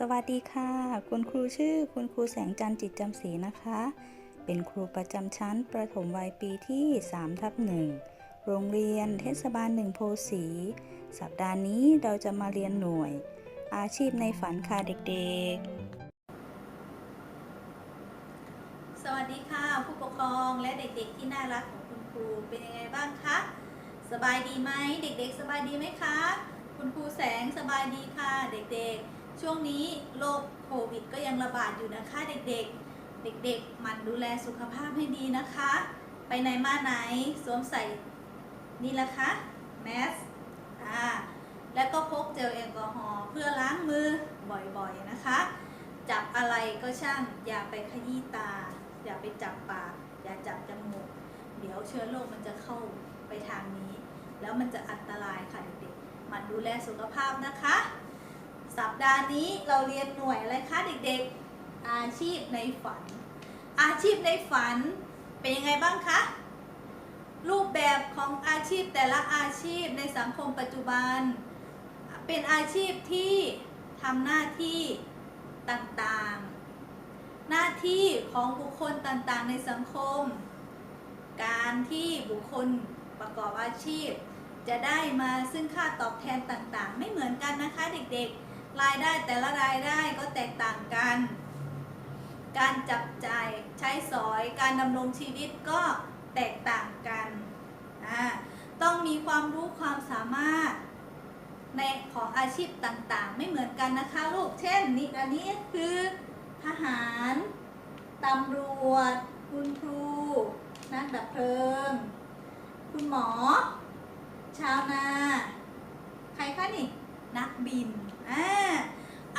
สวัสดีค่ะ คุณครูชื่อคุณครูแสงจันจิตจำศรีนะคะ เป็นครูประจำชั้นประถมวัยปีที่3ทับหนึ่งโรงเรียนเทศบาลหนึ่งโพสีสัปดาห์นี้เราจะมาเรียนหน่วย อาชีพในฝันค่ะเด็กๆ สวัสดีค่ะ ผู้ปกครองและเด็กๆที่น่ารักของคุณครูเป็นยังไงบ้างคะสบายดีไหมเด็กๆ สบายดีไหมคะ คุณครูแสงสบายดีค่ะเด็กๆ ช่วงนี้โรคโควิดก็ยังระบาดอยู่นะคะเด็กๆ เด็กๆหมั่นดูแลสุขภาพให้ดีนะคะ ไปไหนมาไหนสวมใส่นี่ละคะแมสอ่าแล้วก็พกเจลแอลกอฮอล์เพื่อล้างมือบ่อยๆนะคะ จับอะไรก็ช่างอย่าไปขยี้ตา อย่าไปจับปาก อย่าจับจมูก เดี๋ยวเชื้อโรคมันจะเข้าไปทางนี้ แล้วมันจะอันตรายค่ะเด็กๆมันดูแลสุขภาพนะคะ สัปดาห์นี้เราเรียนหน่วยอะไรคะเด็กๆ อาชีพในฝัน อาชีพในฝันเป็นยังไงบ้างคะ รูปแบบของอาชีพแต่ละอาชีพในสังคมปัจจุบัน เป็นอาชีพที่ทำหน้าที่ต่างๆ หน้าที่ของบุคคลต่างๆ ในสังคม การที่บุคคลประกอบอาชีพจะได้มาซึ่งค่าตอบแทนต่างๆ ไม่เหมือนกันนะคะเด็กๆ รายได้แต่ละรายได้ก็แตกต่างกัน การจับจ่ายใช้สอย การดำรงชีวิตก็แตกต่างกันต้องมีความรู้ความสามารถในของอาชีพต่างๆ ไม่เหมือนกันนะคะลูก เช่นนี่อันนี้คือทหารตำรวจ คุณครู นักดับเพลิง คุณหมอ ชาวนา ใครคะนี่ นักบิน อ่า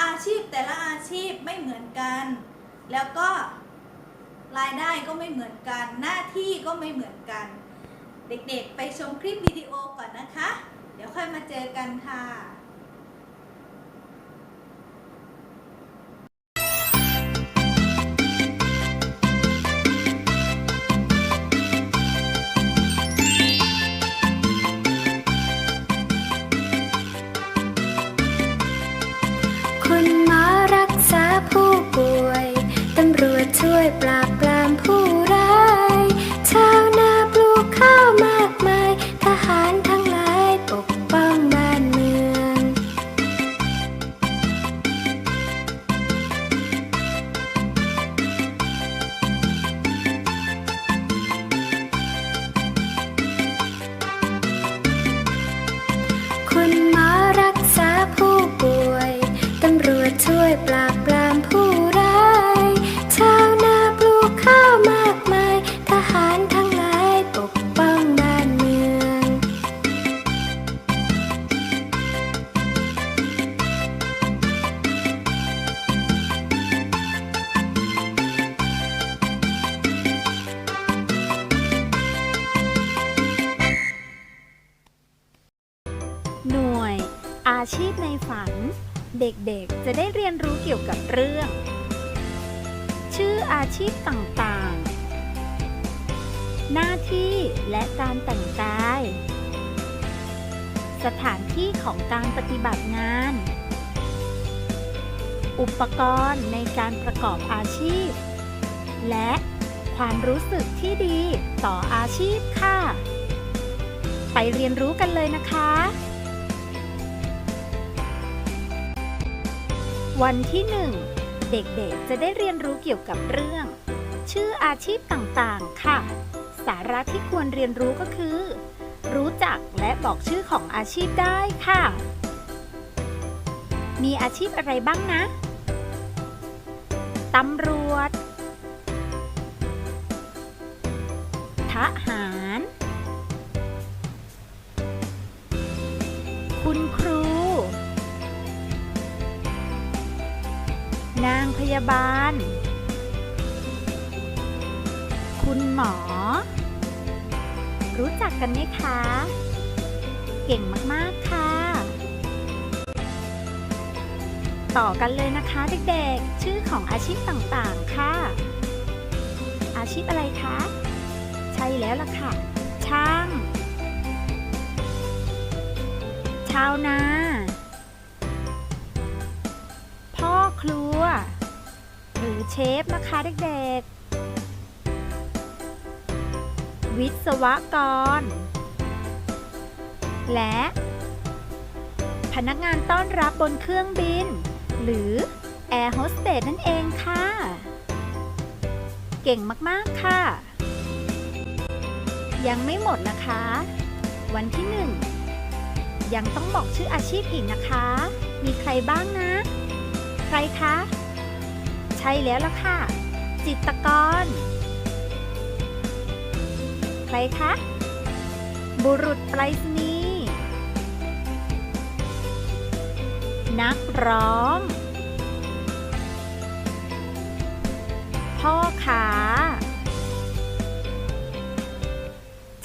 อาชีพแต่ละอาชีพไม่เหมือนกัน แล้วก็รายได้ก็ไม่เหมือนกัน หน้าที่ก็ไม่เหมือนกัน เด็กๆ ไปชมคลิปวิดีโอก่อนนะคะ เดี๋ยวค่อยมาเจอกันค่ะ ช่วยปรับ อาชีพในฝัน เด็กๆ จะได้เรียนรู้เกี่ยวกับเรื่อง ชื่ออาชีพต่างๆ หน้าที่และการแต่งกาย สถานที่ของการปฏิบัติงาน อุปกรณ์ในการประกอบอาชีพ และความรู้สึกที่ดีต่ออาชีพค่ะ ไปเรียนรู้กันเลยนะคะ วันที่ 1 เด็กๆ จะได้เรียนรู้เกี่ยวกับเรื่อง ชื่ออาชีพต่างๆ ค่ะ สาระที่ควรเรียนรู้ก็คือ รู้จักและบอกชื่อของอาชีพได้ค่ะ มีอาชีพอะไรบ้างนะ ตำรวจ ยาบาล คุณหมอ รู้จักกันไหมคะ เก่งมาก ๆ ค่ะ ต่อกันเลยนะคะเด็ก ๆ ชื่อของอาชีพต่าง ๆ ค่ะ อาชีพอะไรคะ ใช่แล้วล่ะค่ะ ช่าง ชาวนาพ่อครัว หรือเชฟนะคะเด็กๆ วิศวกร และ พนักงานต้อนรับบนเครื่องบิน หรือแอร์โฮสเตสนั่นเองค่ะ เก่งมากๆค่ะ ยังไม่หมดนะคะ วันที่หนึ่งยังต้องบอกชื่ออาชีพอีกนะคะ มีใครบ้างนะ ใครคะ ช่แล้วล่ะค่ะ จิตกร ใครคะ บุรุษไปรษณีย์นักร้อง พ่อขา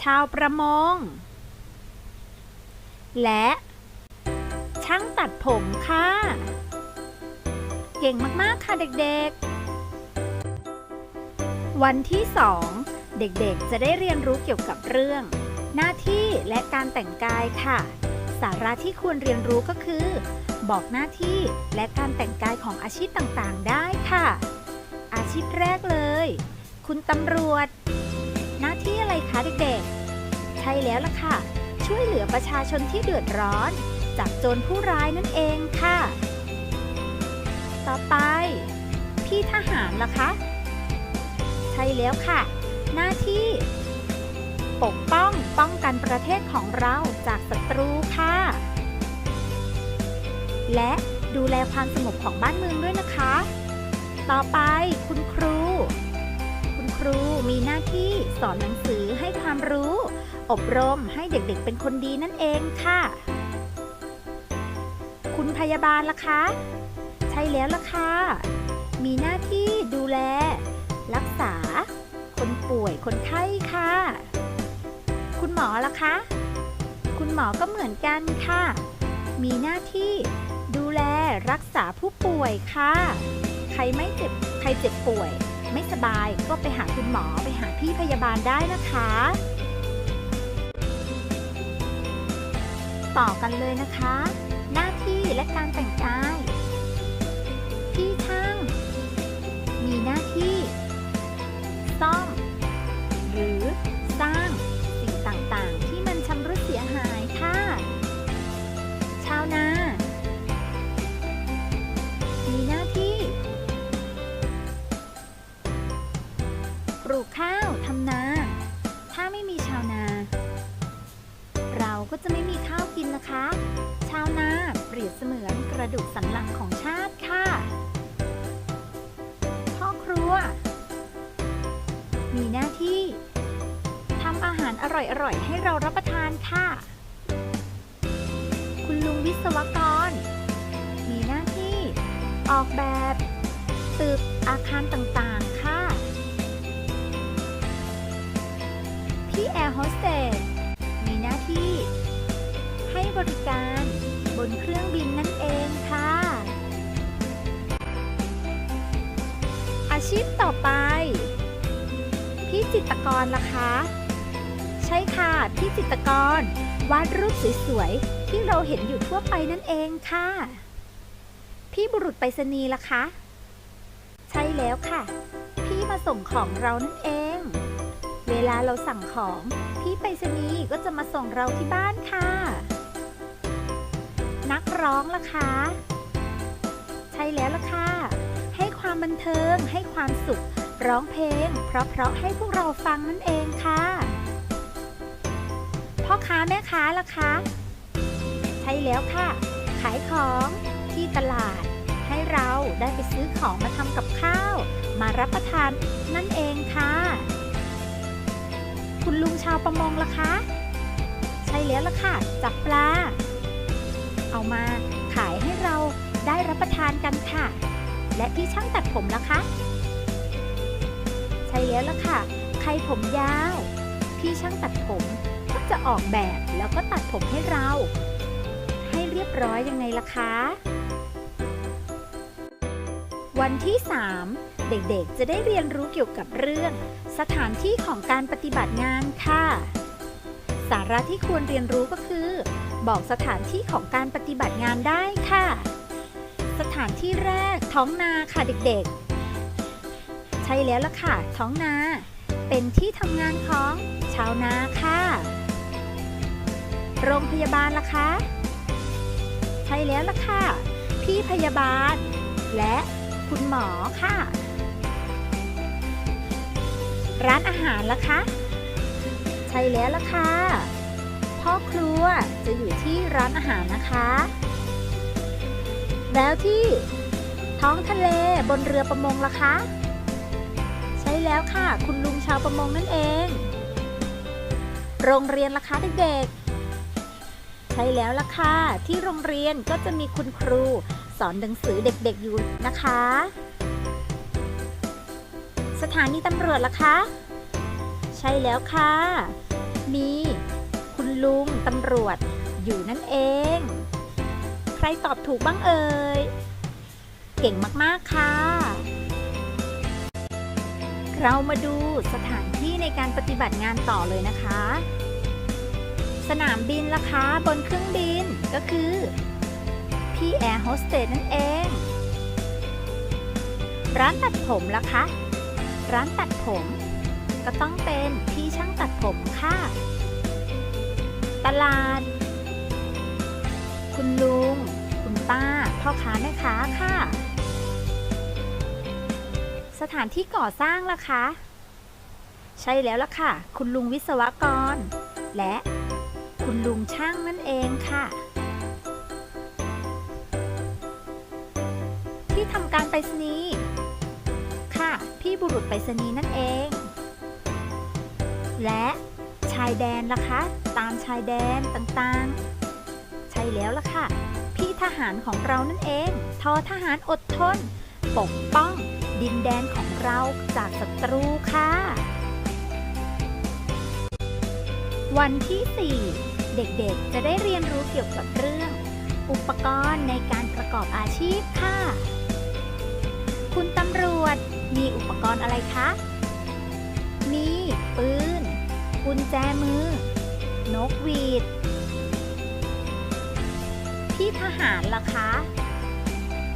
ชาวประมง และ ช่างตัดผมค่ะ เก่งมาก ๆ ค่ะเด็ก ๆ วันที่ 2 เด็ก ๆ จะได้เรียนรู้เกี่ยวกับเรื่อง หน้าที่และการแต่งกายค่ะ สาระที่ควรเรียนรู้ก็คือ บอกหน้าที่และการแต่งกายของอาชีพต่าง ๆ ได้ค่ะ อาชีพแรกเลย คุณตำรวจ หน้าที่อะไรคะเด็ก ๆ ใช่แล้วล่ะค่ะ ช่วยเหลือประชาชนที่เดือดร้อน จากโจรผู้ร้ายนั่นเองค่ะ ต่อไป พี่ทหารล่ะคะ ใช่แล้วค่ะ หน้าที่ ปกป้องป้องกันประเทศของเราจากศัตรูค่ะ และดูแลความสงบของบ้านเมืองด้วยนะคะ ต่อไปคุณครู คุณครูมีหน้าที่สอนหนังสือให้ความรู้ อบรมให้เด็กๆเป็นคนดีนั่นเองค่ะ คุณพยาบาลล่ะคะ ใช่แล้วล่ะค่ะ มีหน้าที่ดูแล รักษา คนป่วยคนไข้ค่ะ คุณหมอล่ะคะ คุณหมอก็เหมือนกันค่ะ มีหน้าที่ดูแลรักษาผู้ป่วยค่ะ ใครไม่เจ็บใครเจ็บป่วย ไม่สบายก็ไปหาคุณหมอไปหาพี่พยาบาลได้นะคะ ต่อกันเลยนะคะ หน้าที่และการแต่งกาย มีหน้าที่ทำอาหารอร่อยๆ ให้เรารับประทานค่ะ คุณลุงวิศวกร มีหน้าที่ ออกแบบ ตึกอาคารต่างๆ ค่ะ พี่แอร์โฮสเตส มีหน้าที่ ให้บริการบนเครื่องบินนั่นเองค่ะ อาชีพต่อไป จิตรกรล่ะคะ ใช่ค่ะพี่จิตรกร วาดรูปสวยๆ ที่เราเห็นอยู่ทั่วไปนั่นเองค่ะ พี่บุรุษไปรษณีย์ล่ะคะ ใช่แล้วค่ะ พี่มาส่งของเรานั่นเอง เวลาเราสั่งของ พี่ไปรษณีย์ก็จะมาส่งเราที่บ้านค่ะ นักร้องล่ะคะ ใช่แล้วล่ะค่ะ ให้ความบันเทิงให้ความสุข ร้องเพลง เพราะๆให้พวกเราฟังนั่นเองค่ะ พ่อค้าแม่ค้าล่ะคะ ใช่แล้วค่ะ ขายของที่ตลาด ให้เราได้ไปซื้อของมาทำกับข้าว มารับประทานนั่นเองค่ะ คุณลุงชาวประมงล่ะคะ ใช่แล้วล่ะค่ะ จับปลา เอามาขายให้เราได้รับประทานกันค่ะ และพี่ช่างตัดผมล่ะคะ แล้วล่ะค่ะ ใครผมยาว พี่ช่างตัดผมก็จะออกแบบแล้วก็ตัดผมให้เรา ให้เรียบร้อยยังไงล่ะคะ วันที่ 3 เด็กๆ จะได้เรียนรู้เกี่ยวกับเรื่อง สถานที่ของการปฏิบัติงานค่ะ สาระที่ควรเรียนรู้ก็คือ บอกสถานที่ของการปฏิบัติงานได้ค่ะ สถานที่แรกท้องนาค่ะเด็กๆ ช่แล้วล่ะค่ะ ท้องนา เป็นที่ทำงานของชาวนาค่ะ โรงพยาบาลล่ะคะ ใช่แล้วล่ะค่ะ พี่พยาบาล และคุณหมอค่ะ ร้านอาหารล่ะคะ ใช่แล้วล่ะค่ะ พ่อครัวจะอยู่ที่ร้านอาหารนะคะ แล้วที่ท้องทะเลบนเรือประมงล่ะคะใแล้วค่ะ คุณลุงชาวประมงนั่นเอง โรงเรียนล่ะคะเด็กๆ ใช่แล้วล่ะค่ะ ที่โรงเรียนก็จะมีคุณครู สอนหนังสือเด็กๆอยู่นะคะ สถานีตำรวจล่ะคะ ใช่แล้วค่ะ มีคุณลุงตำรวจอยู่นั่นเอง ใครตอบถูกบ้างเอ่ย เก่งมากๆค่ะ เรามาดูสถานที่ในการปฏิบัติงานต่อเลยนะคะ สนามบินล่ะคะบนเครื่องบินก็คือพี่แอร์โฮสเตสนั่นเอง ร้านตัดผมล่ะคะ ร้านตัดผม ก็ต้องเป็นพี่ช่างตัดผมค่ะ ตลาด คุณลุง คุณป้า พ่อค้าแม่ค้าค่ะ สถานที่ก่อสร้างล่ะคะ ใช่แล้วล่ะค่ะ คุณลุงวิศวกร และคุณลุงช่างนั่นเองค่ะ ที่ทำการไปรษณีย์ค่ะ พี่บุรุษไปรษณีย์นั่นเอง และชายแดนล่ะคะ ตามชายแดนต่างๆ ใช่แล้วล่ะค่ะ พี่ทหารของเรานั่นเอง ทอทหารอดทน ปกป้อง ดินแดนของเราจากศัตรูค่ะ วันที่ 4 เด็กๆ จะได้เรียนรู้เกี่ยวกับเรื่อง อุปกรณ์ในการประกอบอาชีพค่ะ คุณตำรวจมีอุปกรณ์อะไรคะ มีปืน กุญแจมือ นกหวีด พี่ทหารล่ะคะ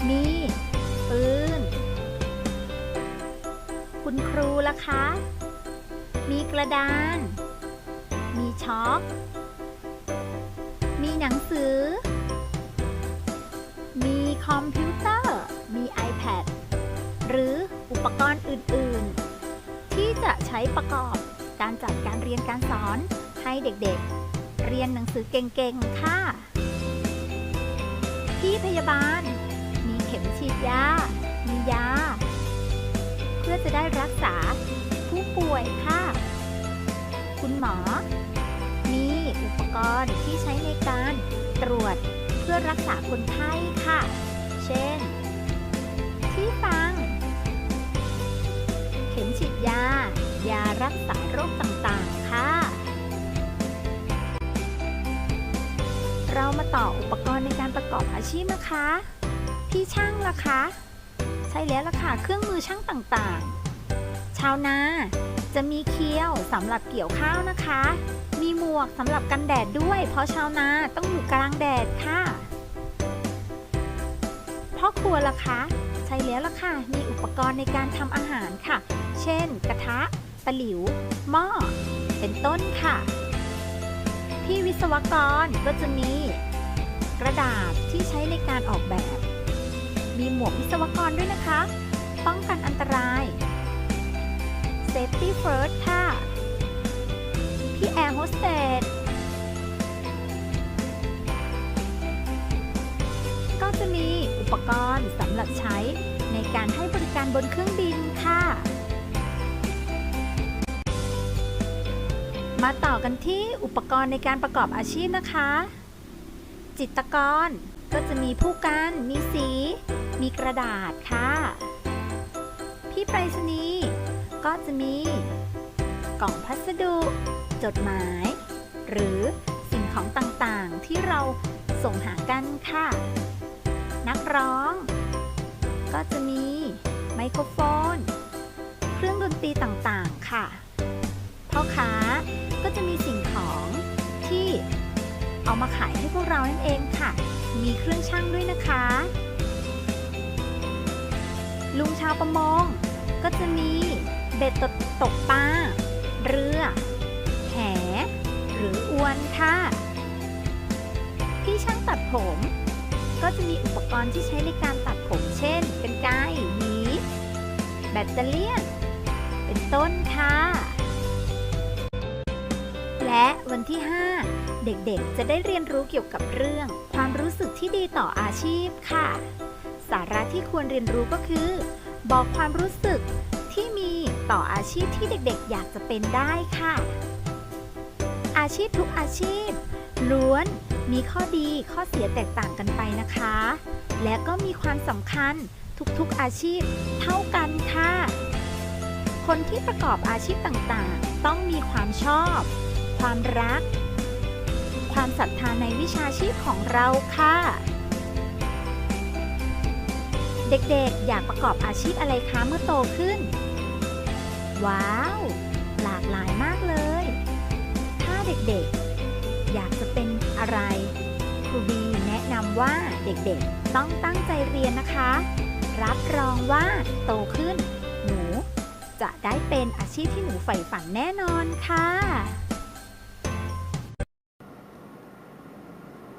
มีปืน คุณครูล่ะคะ มีกระดาน มีช็อค มีหนังสือ มีคอมพิวเตอร์ มี iPad หรืออุปกรณ์อื่น ๆ ที่จะใช้ประกอบการจัดการเรียนการสอนให้เด็ก ๆ เรียนหนังสือเก่ง ๆ ค่ะพี่พยาบาล มีเข็มฉีดยา มียา เพื่อจะได้รักษาผู้ป่วยค่ะ คุณหมอ มีอุปกรณ์ที่ใช้ในการตรวจเพื่อรักษาคนไข้ค่ะ เช่น ที่ฟัง เข็มฉีดยา ยารักษาโรคต่างๆ ค่ะ เรามาต่ออุปกรณ์ในการประกอบอาชีพนะคะ พี่ช่างล่ะคะ ช่แล้วล่ะค่ะ เครื่องมือช่างต่างๆ ชาวนาจะมีเคี้ยวสำหรับเกี่ยวข้าวนะคะ มีหมวกสำหรับกันแดดด้วย เพราะชาวนาต้องอยู่กลางแดดค่ะ พ่อครัวล่ะคะ ใช่แล้วล่ะค่ะ มีอุปกรณ์ในการทำอาหารค่ะ เช่น กระทะ ตะหลิว หม้อ เป็นต้นค่ะ พี่วิศวกรก็จะมีกระดาษที่ใช้ในการออกแบบ มีหมวกวิศวกรด้วย ป้องกันอันตราย Safety First ค่ะ พี่แอร์โฮสเตสก็จะมีอุปกรณ์สำหรับใช้ในการให้บริการบนเครื่องบินค่ะ มาต่อกันที่อุปกรณ์ในการประกอบอาชีพนะคะ จิตกรก็จะมีผู้กัน มีสี มีกระดาษค่ะ รษณีย์ก็จะมี กล่องพัสดุ จดหมาย หรือสิ่งของต่างๆที่เราส่งหากันค่ะ นักร้อง ก็จะมีไมโครโฟน เครื่องดนตรีต่างๆ ค่ะพ่อค้าก็จะมีสิ่งของที่เอามาขายให้พวกเรานั่นเองค่ะ มีเครื่องช่างด้วยนะคะ ลุงชาวประมง ก็จะมีเบ็ดตกตกปลา เรือ แห หรืออวนค่ะพี่ช่างตัดผม ก็จะมีอุปกรณ์ที่ใช้ในการตัดผม เช่นกรรไกรหวีแบตเตอเลี่เป็นต้นค่ะ และวันที่ 5 เด็กๆ จะได้เรียนรู้เกี่ยวกับเรื่อง ความรู้สึกที่ดีต่ออาชีพค่ะ สาระที่ควรเรียนรู้ก็คือ บอกความรู้สึกที่มีต่ออาชีพที่เด็กๆ อยากจะเป็นได้ค่ะ อาชีพทุกอาชีพ ล้วนมีข้อดีข้อเสียแตกต่างกันไปนะคะ และก็มีความสำคัญทุกๆอาชีพเท่ากันค่ะ คนที่ประกอบอาชีพต่างๆ ต้องมีความชอบ ความรัก ความศรัทธาในวิชาชีพของเราค่ะ เด็กๆ อยากประกอบอาชีพอะไรคะเมื่อโตขึ้น ว้าว หลากหลายมากเลย ถ้าเด็กๆ อยากจะเป็นอะไรครูบีแนะนำว่าเด็กๆ ต้องตั้งใจเรียนนะคะ รับรองว่าโตขึ้น หนูจะได้เป็นอาชีพที่หนูใฝ่ฝันแน่นอนค่ะ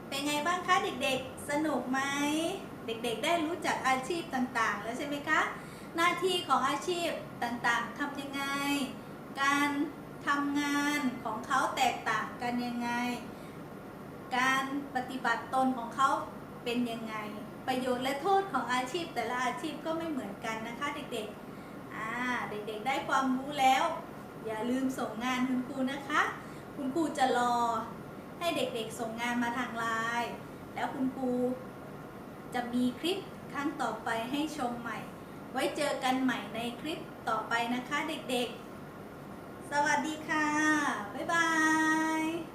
เป็นไงบ้างคะเด็กๆ สนุกไหม เด็กๆ ได้รู้จักอาชีพต่างๆ แล้วใช่ไหมคะ หน้าที่ของอาชีพต่างๆทำยังไง การทำงานของเขาแตกต่างกันยังไง การปฏิบัติตนของเขาเป็นยังไง ประโยชน์และโทษของอาชีพแต่ละอาชีพก็ไม่เหมือนกันนะคะเด็กๆอ่าเด็กๆ ได้ความรู้แล้ว อย่าลืมส่งงานคุณครูนะคะ คุณครูจะรอให้เด็กๆ ส่งงานมาทางไลน์แล้วคุณครู จะมีคลิปครั้งต่อไปให้ชมใหม่ ไว้เจอกันใหม่ในคลิปต่อไปนะคะเด็กๆ สวัสดีค่ะ บ๊ายบาย